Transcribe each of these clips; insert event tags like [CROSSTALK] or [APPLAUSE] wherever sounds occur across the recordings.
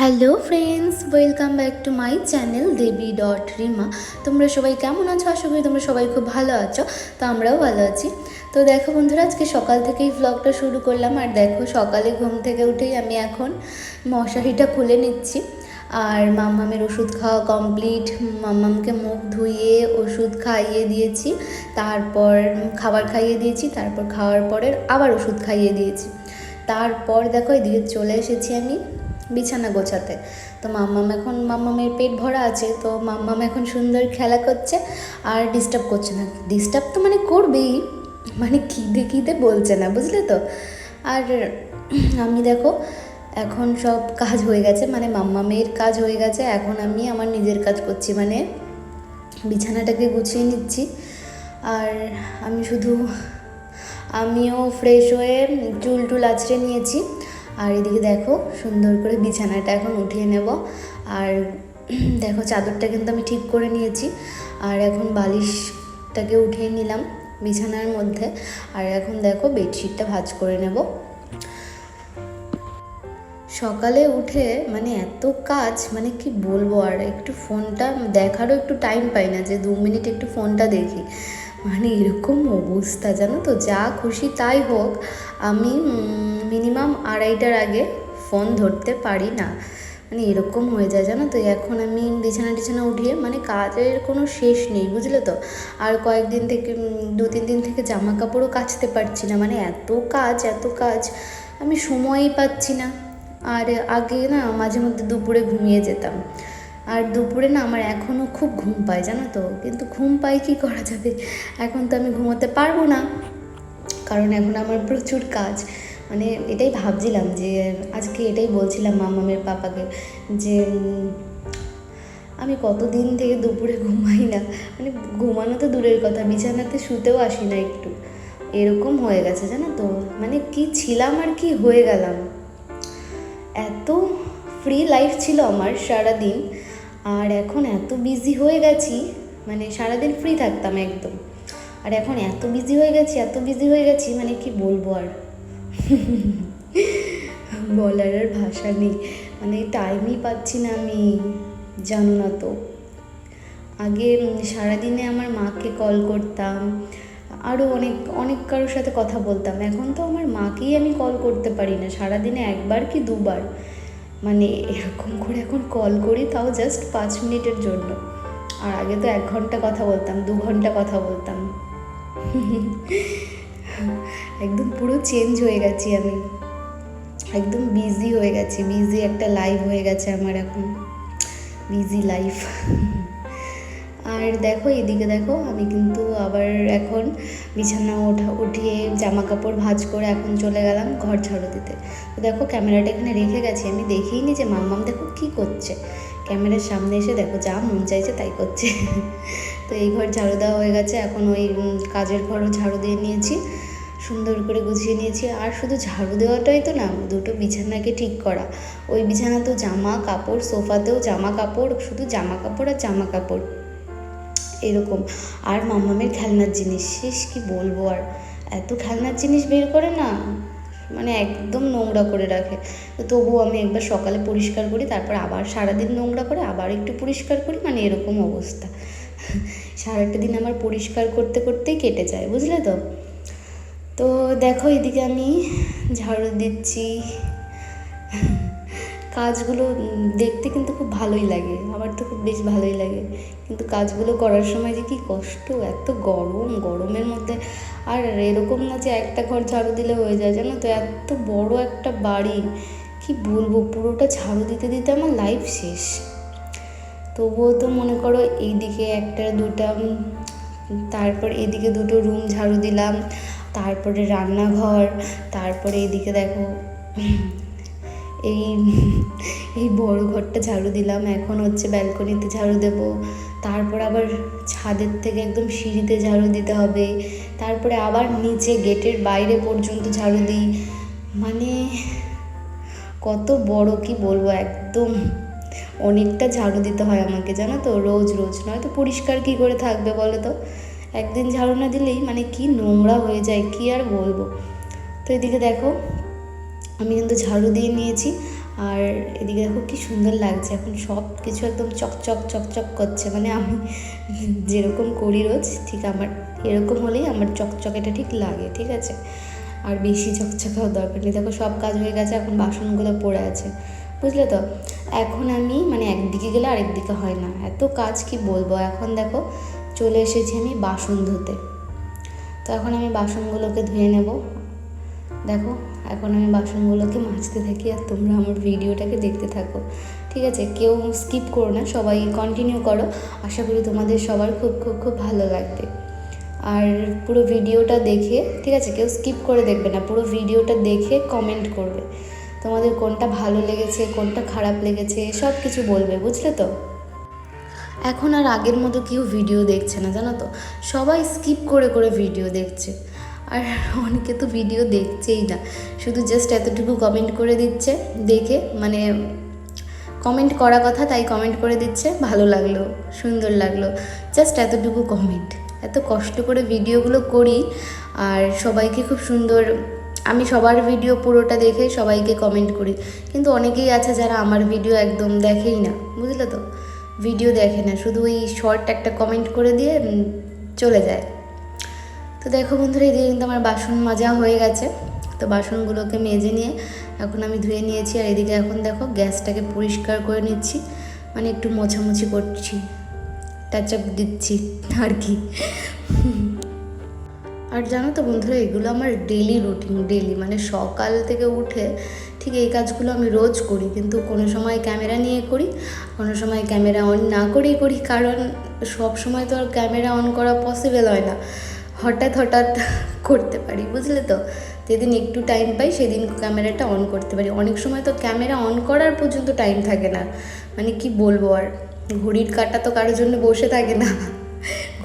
Hello friends, welcome back to my channel Debi dot Rima. তোমরা সবাই কেমন আছো? আশা করি তোমরা সবাই খুব ভালো আছো, তো আমরাও ভালো আছি। তো দেখো বন্ধুরা, আজকে সকাল থেকেই ভ্লগটা শুরু করলাম। আর দেখো, সকালে ঘুম থেকে উঠেই আমি এখন মশারিটা খুলে নিচ্ছি। আর মাম্মামের ওষুধ খাওয়া কমপ্লিট মাম্মামকে মুখ ধুইয়ে ওষুধ খাইয়ে দিয়েছি। তারপর খাবার খাইয়ে দিয়েছি। তারপর খাওয়ার পরে আবার ওষুধ খাইয়ে দিয়েছি। তারপর দেখো, এদিকে চলে এসেছি আমি। বিছানা গোছাতে। তো মাম্মাম এখন, মাম্মামের পেট ভরা আছে, তো মাম্মাম এখন সুন্দর খেলা করছে আর ডিস্টার্ব করছে না। ডিস্টার্ব তো মানে করবেই মানে খিদে খিদে বলছে না, বুঝলে তো? আর আমি দেখো, এখন সব কাজ হয়ে গেছে মানে মাম্মামের কাজ হয়ে গেছে, এখন আমি আমার নিজের কাজ করছি মানে বিছানাটাকে গুছিয়ে নিচ্ছি। আর আমি শুধু, আমিও ফ্রেশ হয়ে চুল টুল আছড়ে নিয়েছি। আর এদিকে দেখো, সুন্দর করে বিছানাটা এখন উঠিয়ে নেব। আর [CLEARS THROAT] দেখো, চাদরটা কিন্তু আমি ঠিক করে নিয়েছি। আর এখন বালিশটাকে উঠিয়ে নিলাম বিছানার মধ্যে। আর এখন দেখো, বেডশিটটা ভাজ করে নেব। সকালে উঠে মানে এত কাজ মানে কি বলব আর, একটু ফোনটা দেখারও একটু টাইম পাই না যে দু মিনিট একটু ফোনটা দেখি। মানে এরকম অবস্থা, জানো তো? যা খুশি তাই হোক, আমি মিনিমাম আড়াইটার আগে ফোন ধরতে পারি না। মানে এরকম হয়ে যায়, জানো তো? এখন আমি বিছানা টিছানা উঠিয়ে মানে কাজের কোনো শেষ নেই, বুঝলে তো? আর কয়েকদিন থেকে দু তিন দিন থেকে জামা কাপড়ও কাচতে পারছি না। মানে এত কাজ এত কাজ, আমি সময়ই পাচ্ছি না। আর আগে না, মাঝে মধ্যে দুপুরে ঘুমিয়ে যেতাম। আর দুপুরে না আমার এখনও খুব ঘুম পায়, জানো তো? কিন্তু ঘুম পাই কী করা যাবে? এখন তো আমি ঘুমোতে পারব না। কারণ এখন আমার প্রচুর কাজ। মানে এটাই ভাবছিলাম যে, আজকে এটাই বলছিলাম মামামের পাপাকে যে, আমি কতদিন থেকে দুপুরে ঘুমাই না। মানে ঘুমানো তো দূরের কথা, বিছানাতে শুতেও আসি না একটু। এরকম হয়ে গেছে, জানো তো? মানে কি ছিলাম আর কি হয়ে গেলাম। এত ফ্রি লাইফ ছিল আমার সারা দিন আর এখন এত বিজি হয়ে গেছি মানে সারাদিন ফ্রি থাকতাম একদম। আর এখন এত বিজি হয়ে গেছি, এত বিজি হয়ে গেছি মানে কি বলব আর? [LAUGHS] বলার আর ভাষা নেই। মানে টাইমই পাচ্ছি না আমি, জানো না তো। আগে সারাদিনে আমার মাকে কল করতাম আরও অনেক অনেক কারোর সাথে কথা বলতাম। এখন তো আমার মাকেই আমি কল করতে পারি না। সারাদিনে একবার কি দুবার? মানে এরকম করে এখন কল করি, তাও জাস্ট পাঁচ মিনিটের জন্য। আর আগে তো এক ঘণ্টা কথা বলতাম, দু ঘণ্টা কথা বলতাম। একদম পুরো চেঞ্জ হয়ে গেছি আমি। একদম বিজি হয়ে গেছি বিজি একটা লাইফ হয়ে গেছে আমার এখন। বিজি লাইফ আর দেখো, এদিকে দেখো, আমি কিন্তু আবার এখন বিছানা ওঠা, উঠিয়ে জামা কাপড় ভাঁজ করে এখন চলে গেলাম ঘর ঝাড়ু দিতে। তো দেখো, ক্যামেরাটা এখানে রেখে গেছি। আমি দেখেই নি যে মাম্মাম দেখো কী করছে। ক্যামেরার সামনে এসে দেখো, যা মন চাইছে তাই করছে। তো এই ঘর ঝাড়ু দেওয়া হয়ে গেছে। এখন ওই কাজের ঘরও ঝাড়ু দিয়ে নিয়েছি। সুন্দর করে গুছিয়ে নিয়েছি। আর শুধু ঝাড়ু দেওয়াটাই তো না, দুটো বিছানাকে ঠিক করা। ওই বিছানাতেও জামা কাপড়, সোফাতেও জামা কাপড়, শুধু জামা কাপড় আর জামা কাপড়। এরকম। আর মাম্মামের খেলনার জিনিস শেষ কি বলব আর? এত খেলনার জিনিস বের করে না মানে একদম নোংরা করে রাখে। তো তবুও আমি একবার সকালে পরিষ্কার করি, তারপর আবার সারাদিন নোংরা করে, আবার একটু পরিষ্কার করি মানে এরকম অবস্থা। সারাটা দিন আমার পরিষ্কার করতে করতেই কেটে যায়, বুঝলে তো? তো দেখো এদিকে আমি ঝাড়ু দিচ্ছি। কাজগুলো দেখতে কিন্তু খুব ভালোই লাগে। তো খুব বেশ ভালোই লাগে। কিন্তু কাজগুলো করার সময় যে কী কষ্ট, এত গরম, গরমের মধ্যে আর এরকম না যে একটা ঘর ঝাড়ু দিলে হয়ে যায়, জানো তো? এত বড় একটা বাড়ি, কি বলব? পুরোটা ঝাড়ু দিতে দিতে আমার লাইফ শেষ। তবুও তো মনে করো এইদিকে একটা, দুটা তারপর এদিকে দুটো রুম ঝাড়ু দিলাম, তারপরে রান্নাঘর, তারপরে এদিকে দেখো এই [LAUGHS] এই বড় ঘরটা ঝাড়ু দিলাম। এখন হচ্ছে ব্যালকনিতে ঝাড়ু দেব। তারপর আবার ছাদের থেকে একদম সিঁড়িতে ঝাড়ু দিতে হবে। তারপরে আবার নিচে গেটের বাইরে পর্যন্ত ঝাড়ু দিই। মানে কত বড় কি বলব, একদম অনেকটা ঝাড়ু দিতে হয় আমাকে, জানো তো? রোজ রোজ। নয়তো পরিষ্কার কী করে থাকবে বলো তো? একদিন ঝাড়ু না দিলেই মানে কি নোংরা হয়ে যায়, কি আর বলব? তো এদিকে দেখো আমি কিন্তু ঝাড়ু দিয়ে নিয়েছি। আর এদিকে দেখো কি সুন্দর লাগছে। এখন সব কিছু একদম চকচক চকচক করছে। মানে আমি যেরকম করি রোজ, ঠিক আমার, এরকম হলেই আমার চকচকেটা ঠিক লাগে, ঠিক আছে? আর বেশি চকচকাও দরকার নেই। দেখো সব কাজ হয়ে গেছে, এখন বাসনগুলো পড়ে আছে। বুঝলে তো? এখন আমি মানে একদিকে গেলে আরেকদিকে হয় না। এত কাজ কি বলব? এখন দেখো চলে এসেছি আমি বাসন ধুতে। তো এখন আমি বাসনগুলোকে ধুয়ে নেব। দেখো এখন আমি বাসনগুলোকে মাজতে থাকি আর তোমরা আমার ভিডিওটাকে দেখতে থাকো। ঠিক আছে? কেউ স্কিপ করো না, সবাই কন্টিনিউ করো। আশা করি তোমাদের সবার খুব খুব খুব ভালো লাগবে। আর পুরো ভিডিওটা দেখে, ঠিক আছে? কেউ স্কিপ করে দেখবে না, পুরো ভিডিওটা দেখে কমেন্ট করবে। তোমাদের কোনটা ভালো লেগেছে, কোনটা খারাপ লেগেছে সব কিছু বলবে, বুঝলে তো? এখন আর আগের মতো কেউ ভিডিও দেখছে না, জানো তো? সবাই স্কিপ করে করে ভিডিও দেখছে। আর অনেকে তো ভিডিও দেখছেই না। শুধু জাস্ট এতটুকু কমেন্ট করে দিচ্ছে, দেখে মানে কমেন্ট করা কথা তাই কমেন্ট করে দিচ্ছে, ভালো লাগল, সুন্দর লাগল। জাস্ট এতটুকু কমেন্ট এত কষ্ট করে ভিডিওগুলো করি, আর সবাইকে খুব সুন্দর, আমি সবার ভিডিও পুরোটা দেখে সবাইকে কমেন্ট করি। কিন্তু অনেকেই আছে যারা আমার ভিডিও একদম দেখেই না, বুঝলে তো? ভিডিও দেখে না, শুধু ওই শর্ট একটা কমেন্ট করে দিয়ে চলে যায়। তো দেখো বন্ধুরা, এদিকে কিন্তু আমার বাসন মাজা হয়ে গেছে। তো বাসনগুলোকে মেজে নিয়ে এখন আমি ধুয়ে নিয়েছি। আর এদিকে এখন দেখো গ্যাসটাকে পরিষ্কার করে নিচ্ছি। মানে একটু মোছামুছি করছি। টাচ আপ দিচ্ছি আর কি। আর জানো তো বন্ধুরা, এগুলো আমার ডেলি রুটিন ডেলি মানে সকাল থেকে উঠে ঠিক এই কাজগুলো আমি রোজ করি। কিন্তু কোনো সময় ক্যামেরা নিয়ে করি, কোনো সময় ক্যামেরা অন না করেই করি। কারণ সব সময় তো আর ক্যামেরা অন করা পসিবল হয় না। হঠাৎ হঠাৎ করতে পারি, বুঝলে তো? যেদিন একটু টাইম পাই সেদিন ক্যামেরাটা অন করতে পারি। অনেক সময় তো ক্যামেরা অন করার পর্যন্ত টাইম থাকে না। মানে কি বলব আর? ঘড়ির কাটা তো কারোর জন্য বসে থাকে না।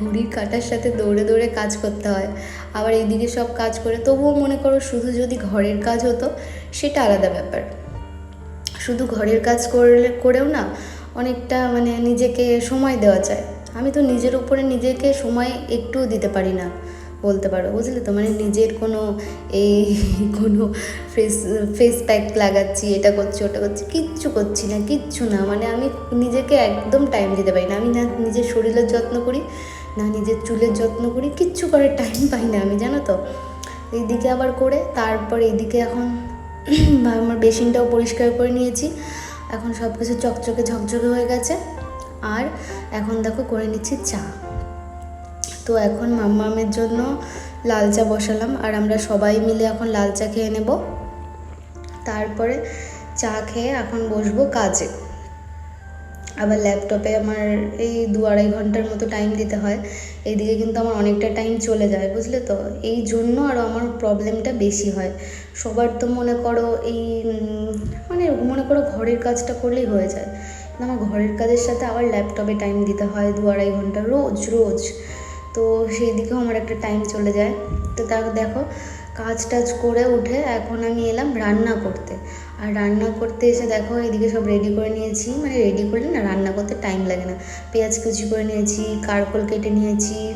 ঘড়ির কাঁটার সাথে দৌড়ে দৌড়ে কাজ করতে হয়। আবার এইদিকে সব কাজ করে, তবুও মনে করো শুধু যদি ঘরের কাজ হতো, সেটা আলাদা ব্যাপার। শুধু ঘরের কাজ করলে, করেও না অনেকটা মানে নিজেকে সময় দেওয়া যায়। আমি তো নিজের উপরে নিজেকে সময় একটুও দিতে পারি না। বলতে পারো, বুঝলে তো? মানে নিজের কোনো এই কোনো ফেস ফেস প্যাক লাগাচ্ছি, এটা করছি, ওটা করছি, কিচ্ছু করছি না, কিচ্ছু না। মানে আমি নিজেকে একদম টাইম দিতে পারি না। আমি না নিজের শরীরের যত্ন করি, না নিজের চুলের যত্ন করি, কিচ্ছু করার টাইম পাই না আমি, জানো তো? এইদিকে আবার করে, তারপর এইদিকে এখন [CLEARS THROAT] আমার বেসিনটাও পরিষ্কার করে নিয়েছি। এখন সব কিছু চকচকে ঝকঝকে হয়ে গেছে। আর এখন দেখো করে নিচ্ছি চা। তো এখন মাম্মামের জন্য লাল চা বসালাম আর আমরা সবাই মিলে এখন লাল চা খেয়ে নেব। তারপরে চা খেয়ে এখন বসবো কাজে। আবার ল্যাপটপে আমার এই দু আড়াই ঘণ্টার মতো টাইম দিতে হয়। এইদিকে কিন্তু আমার অনেকটা টাইম চলে যায়, বুঝলে তো? এই জন্য আরও আমার প্রবলেমটা বেশি হয়। সবার তো মনে করো এই মানে মনে করো ঘরের কাজটা করলেই হয়ে যায়। আমার ঘরের কাজের সাথে আবার ল্যাপটপে টাইম দিতে হয় দু আড়াই ঘণ্টা, রোজ রোজ। তো সেই দিকেও আমার একটা টাইম চলে যায়। তো তা দেখো, কাজ টাজ করে উঠে এখন আমি এলাম রান্না করতে। আর রান্না করতে এসে দেখো, এদিকে সব রেডি করে নিয়েছি। মানে রেডি করলে না রান্না করতে টাইম লাগে না। পেঁয়াজ কুচি করে নিয়েছি, কারকোল কেটে নিয়েছি,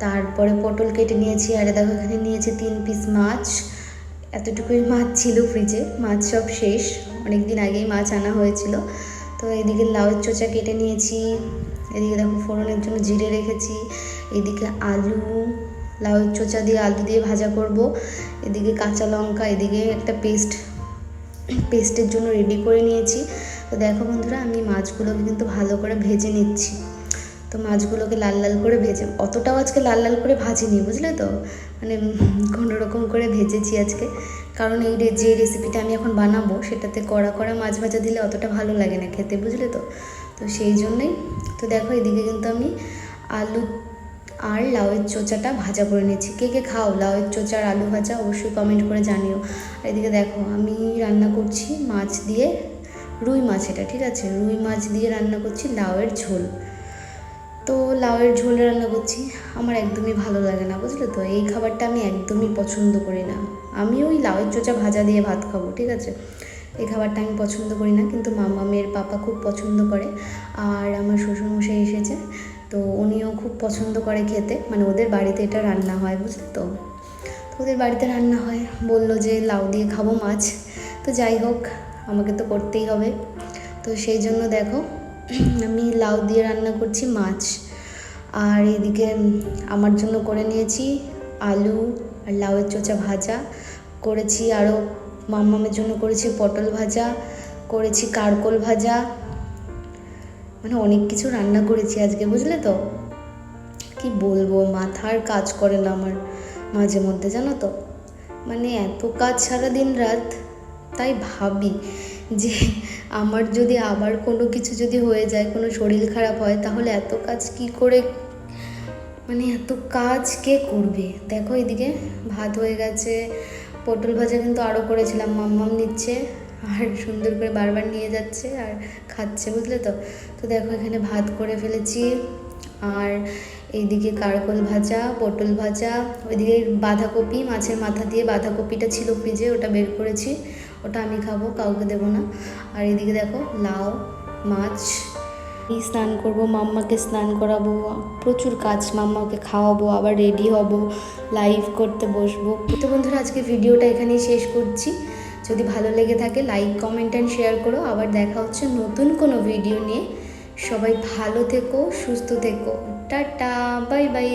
তারপরে পটল কেটে নিয়েছি। আর দেখো, এখানে নিয়েছি তিন পিস মাছ। এতটুকুই মাছ ছিল ফ্রিজে মাছ সব শেষ। অনেক দিন আগেই মাছ আনা হয়েছিল। তো এদিকে লাউয়ের চোচা কেটে নিয়েছি। এদিকে দেখো, ফোড়নের জন্য জিরে রেখেছি। এদিকে আলু, লাউ চোচা দিয়ে আলু দিয়ে ভাজা করব। এদিকে কাঁচা লঙ্কা, এদিকে একটা পেস্ট, পেস্টের জন্য রেডি করে নিয়েছি। তো দেখো বন্ধুরা, আমি মাছগুলোকে কিন্তু ভালো করে ভেজে নিচ্ছি। তো মাছগুলোকে লাল লাল করে ভেজে, অতটাও আজকে লাল লাল করে ভাজিনি, বুঝলে তো? মানে কোনো রকম করে ভেজেছি আজকে। কারণ এই যে রেসিপিটা আমি এখন বানাবো, সেটাতে কড়া কড়া মাছ ভাজা দিলে অতটা ভালো লাগে না খেতে, বুঝলে তো? তো সেই জন্যই, তো দেখো এদিকে কিন্তু আমি আলু আর লাউয়ের চোচাটা ভাজা করে নিয়েছি। কে কে খাও? লাউয়ের চোচা আর আলু ভাজা অবশ্যই কমেন্ট করে জানিও। আর এদিকে দেখো, আমি রান্না করছি মাছ দিয়ে রুই মাছ এটা, ঠিক আছে? রুই মাছ দিয়ে রান্না করছি লাউয়ের ঝোল। তো লাউয়ের ঝোল রান্না করছি, আমার একদমই ভালো লাগে না, বুঝলে তো? এই খাবারটা আমি একদমই পছন্দ করি না। আমি ওই লাউয়ের চোচা ভাজা দিয়ে ভাত খাব, ঠিক আছে? এই খাবারটা আমি পছন্দ করি না, কিন্তু মামা, মেয়ের পাপা খুব পছন্দ করে। আর আমার শ্বশুরমশাই এসেছে। তো উনিও খুব পছন্দ করে খেতে। মানে ওদের বাড়িতে এটা রান্না হয়, বুঝলে তো? তো ওদের বাড়িতে রান্না হয়। বলল যে, লাউ দিয়ে খাব মাছ। তো যাই হোক, আমাকে তো করতেই হবে। তো সেই জন্য দেখো, আমি লাউ দিয়ে রান্না করছি মাছ। আর এদিকে আমার জন্য করে নিয়েছি আলু আর লাউয়ের চোচা ভাজা। করেছি আরও মাম্মামের জন্য করেছি পটল ভাজা। করেছি কারকোল ভাজা। মানে অনেক কিছু রান্না করেছি আজকে, বুঝলে তো? কি বলব, মাথার কাজ করে না আমার মাঝে মধ্যে, জানো তো? মানে এত কাজ সারা দিন রাত, তাই ভাবি যে আমার যদি আবার কোনো কিছু যদি হয়ে যায়, কোনো শরীর খারাপ হয়, তাহলে এত কাজ কি করে মানে এত কাজ কে করবে? দেখো এদিকে ভাত হয়ে গেছে, পটল ভাজা কিন্তু আরও করেছিলাম মাম্মাম নিচ্ছে। আর সুন্দর করে বারবার নিয়ে যাচ্ছে আর খাচ্ছে, বুঝলে তো? তো দেখো এখানে ভাত করে ফেলেছি। আর এইদিকে কারকল ভাজা, পটল ভাজা, ওইদিকে বাঁধাকপি, মাছের মাথা দিয়ে বাঁধাকপিটা ছিল ফ্রিজে, ওটা বের করেছি। ওটা আমি খাব, কাউকে দেবো না। আর এদিকে দেখো লাউ, মাছ। এই স্নান করব, মাম্মাকে স্নান করাবো, প্রচুর কাজ মাম্মাকে খাওয়াবো, আবার রেডি হব, লাইভ করতে বসবো। তো বন্ধুরা, আজকে ভিডিওটা এখানেই শেষ করছি। যদি ভালো লেগে থাকে লাইক কমেন্ট অ্যান্ড শেয়ার করো। আবার দেখা হচ্ছে নতুন কোনো ভিডিও নিয়ে। সবাই ভালো থেকো, সুস্থ থেকো। Tata bye bye